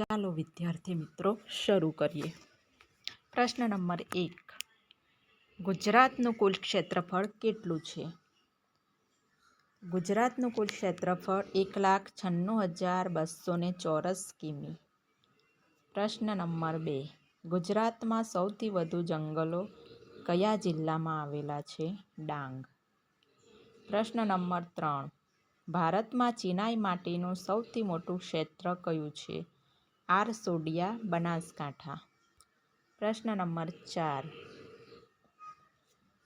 ચાલો વિદ્યાર્થી મિત્રો શરૂ કરીએ. પ્રશ્ન નંબર એક. ગુજરાતનું કુલ ક્ષેત્રફળ કેટલું છે? ગુજરાતનું કુલ ક્ષેત્રફળ એક લાખ છન્નું હજાર બસો ને ચોરસ કિમી. પ્રશ્ન નંબર બે. ગુજરાતમાં સૌથી વધુ જંગલો કયા જિલ્લામાં આવેલા છે? ડાંગ. પ્રશ્ન નંબર ત્રણ. ભારતમાં ચિનાઈ માટીનું સૌથી મોટું ક્ષેત્ર કયું છે? આરસોડિયા બનાસકાંઠા પ્રશ્ન નંબર ચાર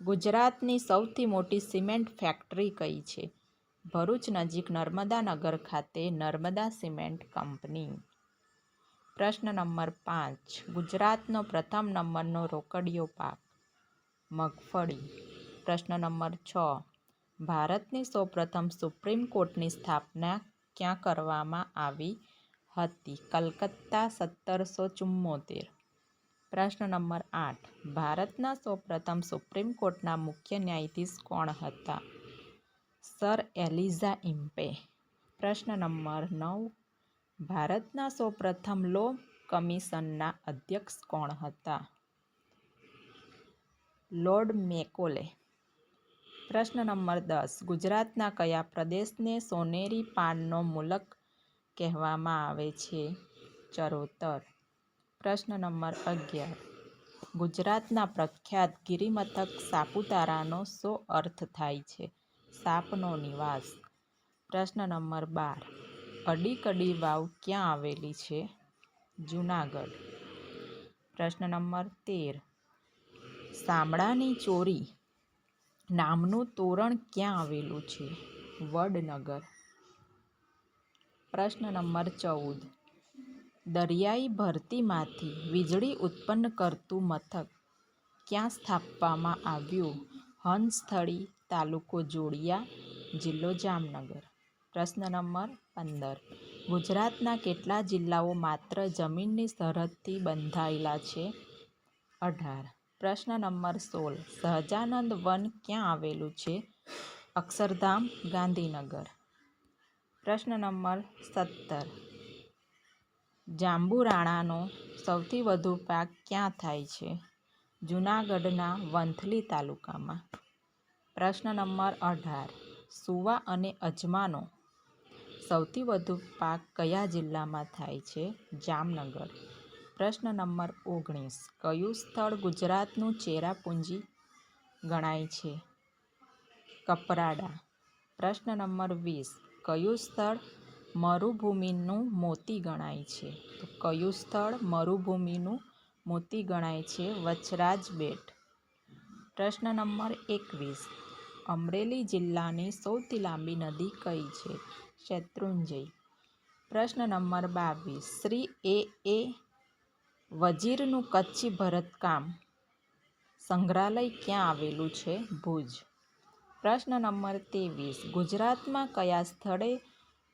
ગુજરાતની સૌથી મોટી સિમેન્ટ ફેક્ટરી કઈ છે? ભરૂચ નજીક નર્મદા નગર ખાતે નર્મદા સિમેન્ટ કંપની. પ્રશ્ન નંબર પાંચ. ગુજરાતનો પ્રથમ નંબરનો રોકડિયો પાક. મગફળી. પ્રશ્ન નંબર છ. ભારતની સૌપ્રથમ સુપ્રીમ કોર્ટની સ્થાપના ક્યાં કરવામાં આવી? હતી. કલકત્તા સત્તરસો ચુમ્મોતેર. પ્રશ્ન નંબર આઠ. ભારતના સૌપ્રથમ સુપ્રીમ કોર્ટના મુખ્ય ન્યાયાધીશ કોણ હતા? Sir Elijah Impey. પ્રશ્ન નંબર નવ. ભારતના સૌપ્રથમ લો કમિશનના અધ્યક્ષ કોણ હતા? Lord Macaulay. પ્રશ્ન નંબર દસ. ગુજરાતના કયા પ્રદેશને સોનેરી પાનનો મુલક કહેવામાં આવે છે. ચરોતર. પ્રશ્ન નંબર અગિયાર. ગુજરાતના પ્રખ્યાત ગિરિમથક સાપુતારાનો શો અર્થ થાય છે? સાપનો નિવાસ. પ્રશ્ન નંબર બાર. અડીકડી વાવ ક્યાં આવેલી છે? જૂનાગઢ. પ્રશ્ન નંબર તેર. શામળાની ચોરી નામનું તોરણ ક્યાં આવેલું છે? વડનગર. પ્રશ્ન નંબર ચૌદ. દરિયાઈ ભરતીમાંથી વીજળી ઉત્પન્ન કરતું મથક ક્યાં સ્થાપવામાં આવ્યું? હંસથળી તાલુકો જોડિયા, જિલ્લો જામનગર. પ્રશ્ન નંબર પંદર. ગુજરાતના કેટલા જિલ્લાઓ માત્ર જમીનની સરહદથી બંધાયેલા છે? અઢાર. પ્રશ્ન નંબર સોળ. સહજાનંદ વન ક્યાં આવેલું છે? અક્ષરધામ, ગાંધીનગર. પ્રશ્ન નંબર સત્તર. જાંબુરાણાનો સૌથી વધુ પાક ક્યાં થાય છે? જૂનાગઢના વંથલી તાલુકામાં. પ્રશ્ન નંબર અઢાર. સુવા અને અજમાનો સૌથી વધુ પાક કયા જિલ્લામાં થાય છે? જામનગર. પ્રશ્ન નંબર ઓગણીસ. કયું સ્થળ ગુજરાતનું ચેરાપુંજી ગણાય છે? કપરાડા. પ્રશ્ન નંબર વીસ. કયું સ્થળ મરુભૂમિનું મોતી ગણાય છે? તો કયું સ્થળ મરુભૂમિનું મોતી ગણાય છે? વચરાજ બેટ. પ્રશ્ન નંબર એકવીસ. અમરેલી જિલ્લાની સૌથી લાંબી નદી કઈ છે? શેત્રુંજય. પ્રશ્ન નંબર બાવીસ. શ્રી એ. એ. વજીરનું કચ્છી ભરતકામ સંગ્રહાલય ક્યાં આવેલું છે? ભુજ. પ્રશ્ન નંબર ત્રેવીસ. ગુજરાતમાં કયા સ્થળે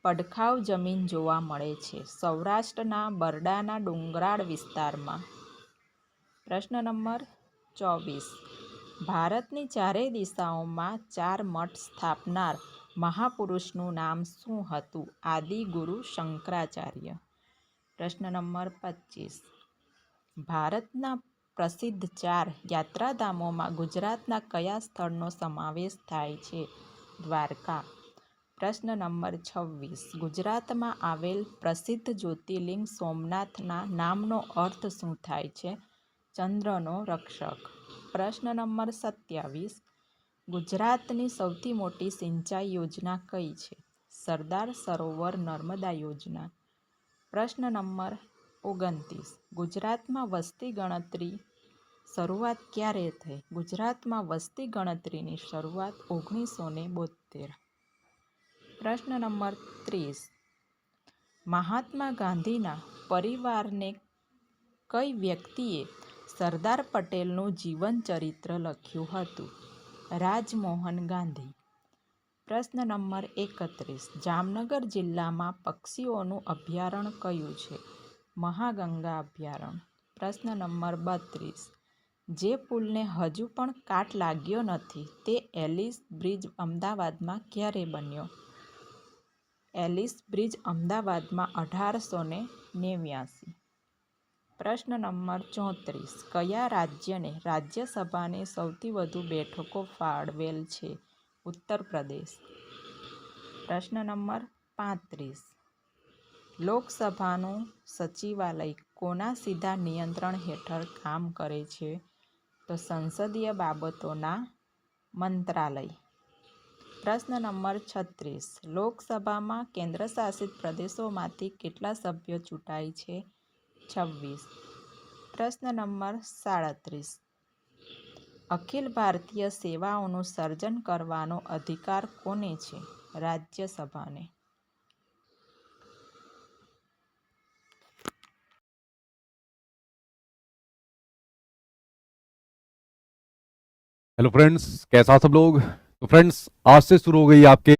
પડખાવ જમીન જોવા મળે છે? સૌરાષ્ટ્રના બરડાના ડુંગરાળ વિસ્તારમાં. પ્રશ્ન નંબર ચોવીસ. ભારતની ચારેય દિશાઓમાં ચાર મઠ સ્થાપનાર મહાપુરુષનું નામ શું હતું? આદિ ગુરુ શંકરાચાર્ય. પ્રશ્ન નંબર પચીસ. ભારતના પ્રસિદ્ધ ચાર યાત્રાધામોમાં ગુજરાતના કયા સ્થળનો સમાવેશ થાય છે? દ્વારકા. પ્રશ્ન નંબર છવ્વીસ. ગુજરાતમાં આવેલ પ્રસિદ્ધ જ્યોતિર્લિંગ સોમનાથના નામનો અર્થ શું થાય છે? ચંદ્રનો રક્ષક. પ્રશ્ન નંબર સત્યાવીસ. ગુજરાતની સૌથી મોટી સિંચાઈ યોજના કઈ છે? સરદાર સરોવર નર્મદા યોજના. પ્રશ્ન નંબર ઓગણત્રીસ. ગુજરાતમાં વસ્તી ગણતરી શરૂઆત ક્યારે થઈ? ગુજરાતમાં વસ્તી ગણતરીની શરૂઆત ઓગણીસો ને બોતેર પ્રશ્ન નંબર ત્રીસ. મહાત્મા ગાંધીના પરિવારને કઈ વ્યક્તિએ સરદાર પટેલનું જીવન ચરિત્ર લખ્યું હતું? રાજમોહન ગાંધી. પ્રશ્ન નંબર એકત્રીસ. જામનગર જિલ્લામાં પક્ષીઓનું અભયારણ્ય કયું છે? મહાગંગા અભયારણ્ય પ્રશ્ન નંબર બત્રીસ. જે પુલને હજુ પણ કાટ લાગ્યો નથી, તે એલિસ બ્રિજ અમદાવાદમાં ક્યારે બન્યો? એલિસ બ્રિજ અમદાવાદમાં અઢારસો ને નેવ્યાસી. પ્રશ્ન નંબર ચોત્રીસ. કયા રાજ્યને રાજ્યસભાની સૌથી વધુ બેઠકો ફાળવેલ છે? ઉત્તર પ્રદેશ. પ્રશ્ન નંબર પાંત્રીસ. લોકસભાનું સચિવાલય કોના સીધા નિયંત્રણ હેઠળ કામ કરે છે? તો સંસદીય બાબતોના મંત્રાલય. પ્રશ્ન નંબર છત્રીસ. લોકસભામાં કેન્દ્રશાસિત પ્રદેશોમાંથી કેટલા સભ્યો ચૂંટાય છે? છવ્વીસ. પ્રશ્ન નંબર સાડત્રીસ. અખિલ ભારતીય સેવાઓનું સર્જન કરવાનો અધિકાર કોને છે? રાજ્યસભાને. हेलो फ्रेंड्स कैसा आप सब लोग तो फ्रेंड्स आज से शुरू हो गई आपके